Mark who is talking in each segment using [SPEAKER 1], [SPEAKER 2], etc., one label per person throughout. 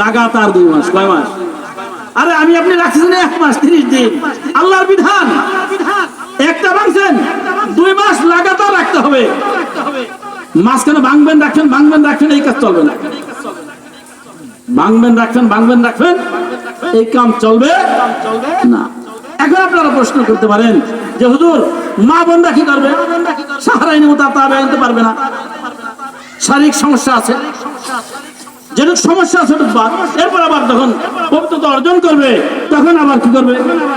[SPEAKER 1] লাগাতার দুই মাস, কয় মাস? আরে আমি আপনি রাখছেন এক মাস, তিরিশ দিন। আল্লাহর বিধান। একটা ভাঙছেন, দুই মাস লাগাতার রাখতে হবে। মাঝখানে ভাঙবেন রাখবেন ভাঙবেন রাখবেন এই কাজ চলবে না। ভাঙবেন রাখবেন ভাঙবেন রাখবেন এই কাম চলবে না। এখন আপনারা প্রশ্ন করতে পারেন যে, হুজুর, মা বোনরা কি করবে? সাহারাইনি মতো তারা আনতে পারবে না। শারীরিক সমস্যা আছে। যেটুক সমস্যা আছে এরপর আবার যখন পবিত্রতা অর্জন করবে, তখন আবার কি করবে?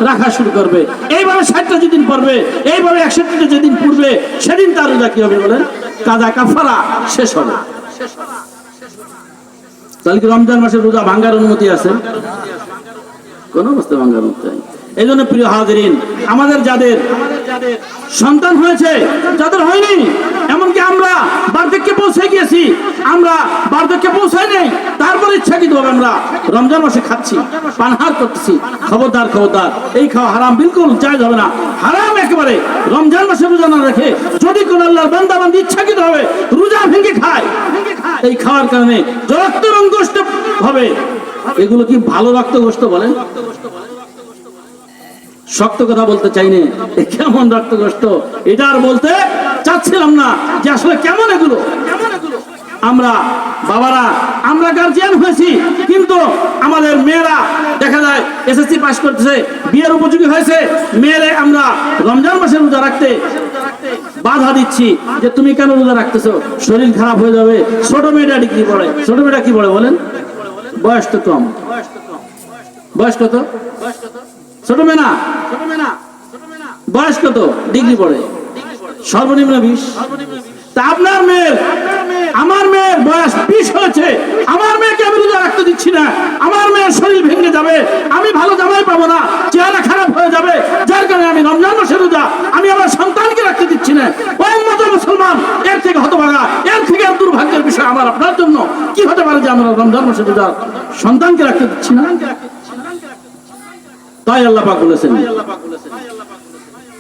[SPEAKER 1] রাখা শুরু করবে। এইভাবে ষাটটা যেদিন পড়বে, এইভাবে একষট্টিটা যেদিন পড়বে, সেদিন তার রোজা কি হবে বলেন? কাজা কাফারা শেষ হবে। তাহলে কি রমজান মাসে রোজা ভাঙ্গার অনুমতি আছে? কোন অবস্থায় ভাঙ্গার অনুমতি নেই। এই জন্য প্রিয় হাজরিন, আমাদের যাদের সন্তান হয়েছে, যাদের হয়নি এমনকি আমরা বার্ধক্যে পৌঁছে গিয়েছি আমরা বার্ধক্যে পৌঁছাই নেই তারপর ইচ্ছাকৃত ভাবে আমরা রমজান মাসে খাচ্ছি, পানহার করতেছি, খবরদার খবরদার। এই খাওয়া হারাম, বিলকুল চাই হবে না। হারাম একেবারে। রমজান মাসে রোজা না রেখে যদি কোন আল্লাহর বান্দা বান্দি ইচ্ছাকৃত হবে, রোজা ভেঙে খায়। এই খাওয়ার কারণে রক্ত রঙ্গষ্ট হবে। এগুলো কি ভালো রক্ত গোষ্ঠ বলেন? শক্ত কথা বলতে চাইনি এ কেমন রক্ত কষ্ট এটা আর বলতে চাচ্ছিলাম না যে আসলে কেমন এগুলো? আমরা বাবারা, আমরা গার্জিয়ান হয়েছি, কিন্তু আমাদের মেয়েরা দেখা যায় এসএসসি পাশ করতেছে, বিয়ের উপযোগী হয়েছে। মেয়েরে আমরা রমজান মাসে রোজা রাখতে বাধা দিচ্ছি যে তুমি কেন রোজা রাখতেছো? শরীর খারাপ হয়ে যাবে। ছোট মেয়েটা ডিগ্রি পড়ে? ছোট মেয়েটা কি পড়ে বলেন? বয়স তো কম। বয়স কত? ছোট মেয়ে না? বয়স কত? ডিগ্রি পড়ে। সর্বনিম্ন বিশ। তা আপনার মেয়ের, আমার মেয়ের বয়স বিশ হয়েছে। আমার মেয়েকে আমি রোজা রাখতে দিচ্ছি না। আমার মেয়ের শরীর ভেঙে যাবে। আমি ভালো জামাই পাবো না। চেহারা খারাপ হয়ে যাবে। যার কারণে আমি রমজান মাসের রোজা, আমি আমার সন্তানকে রাখতে দিচ্ছি না। ওই মুসলমান, এর থেকে হতভাগা, এর থেকে দুর্ভাগ্যের বিষয় আমার আপনার জন্য। কি হতে পারে যে আমরা রমজান মাসের রোজা সন্তানকে রাখতে দিচ্ছি না? তাই আল্লাহ পাক বলেছেন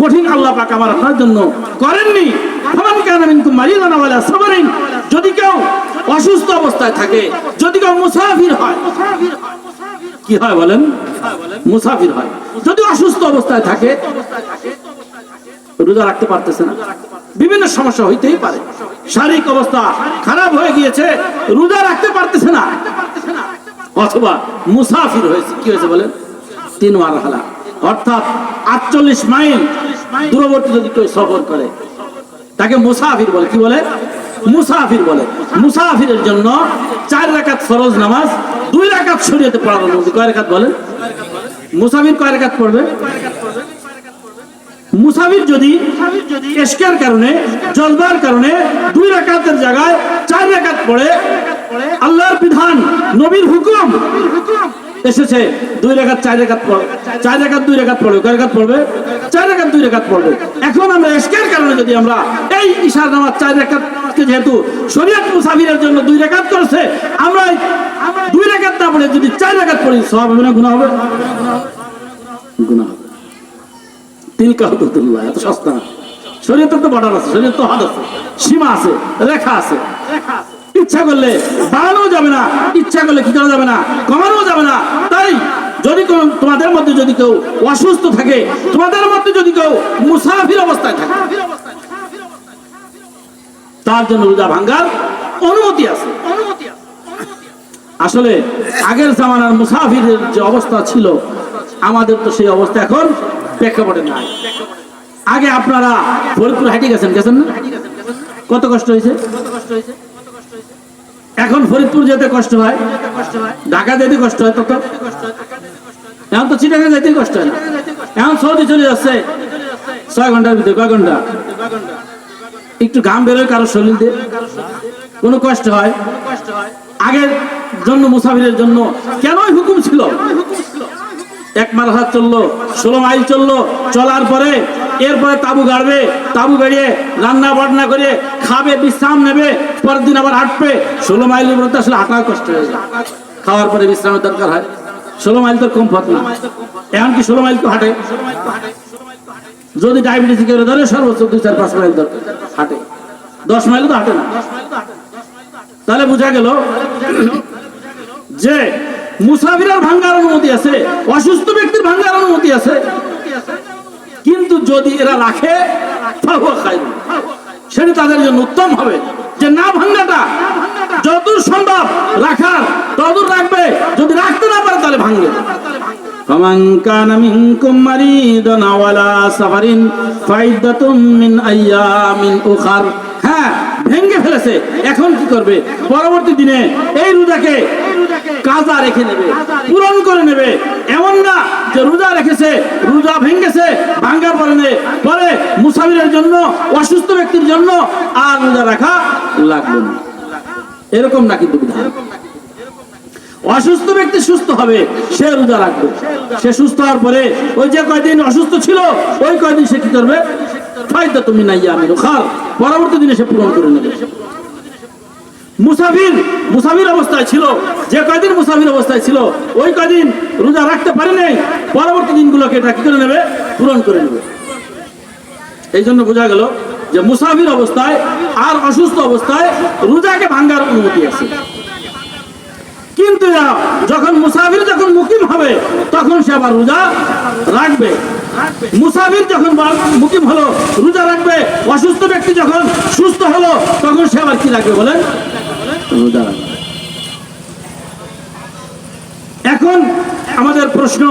[SPEAKER 1] কঠিন আল্লাহ পাক আমার আপনার জন্য করেননি। ফামান কানা মিনকুম মারিদান আও আলা সাফারিন যদি কেউ অসুস্থ অবস্থায় থাকে, যদি কেউ মুসাফির হয়, কি হয় বলেন? মুসাফির হয়। যদি অসুস্থ অবস্থায় থাকে, রোজা রাখতে পারতেছে না। বিভিন্ন সমস্যা হইতেই পারে। শারীরিক অবস্থা খারাপ হয়ে গিয়েছে, রোজা রাখতে পারতেছে না। অথবা মুসাফির হয়েছে, কি হয়েছে বলেন? তিন মারহালা অর্থাৎ আটচল্লিশ মাইল দূরবর্তী যদি কেউ সফর করে, তাকে মুসাফির বলে। কি বলে? মুসাফির বলে। মুসাফিরের জন্য চার রাকাত ফরজ নামাজ, দুই রাকাত শরীয়তে পড়ানো কয় রাকাত বলেন? মুসাফির কয় রাকাত পড়বে? মুসাফির যদি এসকের কারণে, জলবার কারণে দুই রাকাতের জায়গায় চার রাকাত পড়ে, আল্লাহর বিধান, নবীর হুকুম এসেছে, দুই রেখাত, চার রেখাত চার রেখাত, দুই রেখাত পড়বে, কয় রেখাত পড়বে? চার রেখাত, দুই রেখাত পড়বে। এখন আমরা এসকের কারণে যদি আমরা এই ইশার নামাজ চার রেখাতকে যেহেতু শরীয়ত মুসাফিরের জন্য দুই রেখাত করছে, আমরা দুই রেখাত না পড়ে যদি চার রেখাত পড়ি সব হবে না গুণা হবে? গুণা হবে। তিলকা এত সস্তা। তো বর্ডার আছে শরীয়ত তো হাত আছে, সীমা আছে, রেখা আছে। ইচ্ছা করলে বাড়ানো যাবে না, ইচ্ছা করলে কি করা যাবে না? তোমাদের মধ্যে যদি কেউ অসুস্থ থাকে, তোমাদের মধ্যে যদি কেউ মুসাফির অবস্থায় থাকে, তার জন্য রোজা ভাঙ্গার অনুমতি আছে। আসলে আগের জামানার মুসাফিরের যে অবস্থা ছিল, আমাদের তো সেই অবস্থা এখন প্রেক্ষাপটে নাই। আগে আপনারা ফরিদপুর হাঁটে গেছেন গেছেন না? কত কষ্ট হয়েছে? এখন ফরিদপুর যেতে কষ্ট হয়, ঢাকা যেতে কষ্ট হয় তত এখন তো চিটাগাং যেতেই কষ্ট হয় না। এখন সৌদি চলে যাচ্ছে। ছয় ঘণ্টার ভিতরে, কয় ঘণ্টা? একটু ঘাম বেরোয় কারও শরীর দিয়ে। কোনো কষ্ট হয়? আগের জন্য মুসাফিরের জন্য কেনই হুকুম ছিল? এক মার হাত চলল, ষোলো মাইল চলল, চলার পরে এরপরে তাবু গাড়বে, তাবু গাড়িয়ে রান্না বান্না করে খাবে, বিশ্রাম নেবে, পরের দিন আবার হাঁটবে। ষোলো মাইলের মধ্যে আসলে হাঁটা কষ্ট হয়ে যায়। খাওয়ার পরে বিশ্রামের দরকার হয়। ষোলো মাইল তো কম পথ না। এখন কি ষোলো মাইল তো হাঁটে? যদি ডায়াবেটিস কেউ ধরে, সর্বোচ্চ দুই চার পাঁচ মাইল দরকার হাঁটে। দশ মাইল তো হাঁটে না। তাহলে বোঝা গেল যে মুসাফিরের ভাঙ্গার অনুমতি আছে, অসুস্থ ব্যক্তির ভাঙ্গার অনুমতি আছে। কিন্তু যদি এরা রাখে। সেটা তাদের জন্য উত্তম হবে। যে না ভাঙ্গাটা যতদূর সম্ভব রাখার ততদূর রাখবে যদি রাখতে না পারে তাহলে ভাঙবে فمن كان منكم مريضا أو على سفر فعدة من أيام أخر হ্যাঁ ভেঙ্গে ফেলেছে এখন কি করবে পরবর্তী দিনে এই রোজাকে কাজা রেখে নেবে পূরণ করে নেবে এমন না যে রোজা রেখেছে রোজা ভেঙ্গেছে ভাঙ্গার পরে নে পরে মুসাফিরের জন্য অসুস্থ ব্যক্তির জন্য আর রোজা রাখা লাগবে না। এরকম না কিন্তু বিধান অসুস্থ ব্যক্তি সুস্থ হবে, সে রোজা রাখবে। সে সুস্থ হওয়ার পরে ওই যে কয়দিন অসুস্থ ছিল, ওই কয়দিন সে কি করবে? ফায়দা তুমি নাই আমি খাল। পরবর্তী দিনে সে পূরণ করে নেবে। মুসাফির মুসাফির অবস্থায় ছিল। যে কয়দিন মুসাফির অবস্থায় ছিল, ওই কয়দিন রোজা রাখতে পারে নাই। পরবর্তী দিনগুলোকে এটা কি করে নেবে? পূরণ করে নেবে। এই জন্য বোঝা গেল যে মুসাফির অবস্থায় আর অসুস্থ অবস্থায় রোজাকে ভাঙ্গার অনুমতি আছে। কিন্তু যখন মুসাফির যখন মুকিম হবে, তখন সে আবার রোজা রাখবে। মুসাফির যখন মুকিম হলো, রোজা রাখবে, অসুস্থ ব্যক্তি যখন সুস্থ হলো, তখন সে আবার কি রাখবে বলেন? রোজা এখন আমাদের প্রশ্ন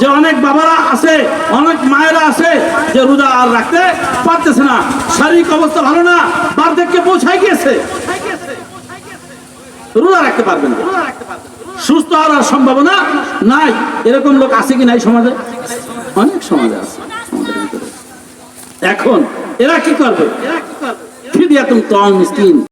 [SPEAKER 1] যে অনেক বাবারা আছে, অনেক মায়েরা আছে, যে রোজা আর রাখতে পারতেছে না। শারীরিক অবস্থা ভালো না, বার্ধক্যে পৌঁছায় গিয়েছে রোজা রাখতে পারবে না। সুস্থ হওয়ার সম্ভাবনা নাই। এরকম লোক আছে কি নাই সমাজে? অনেক সমাজে আছে। এখন এরা কি করবে? ফিদিয়াতুম তল মিসকিন।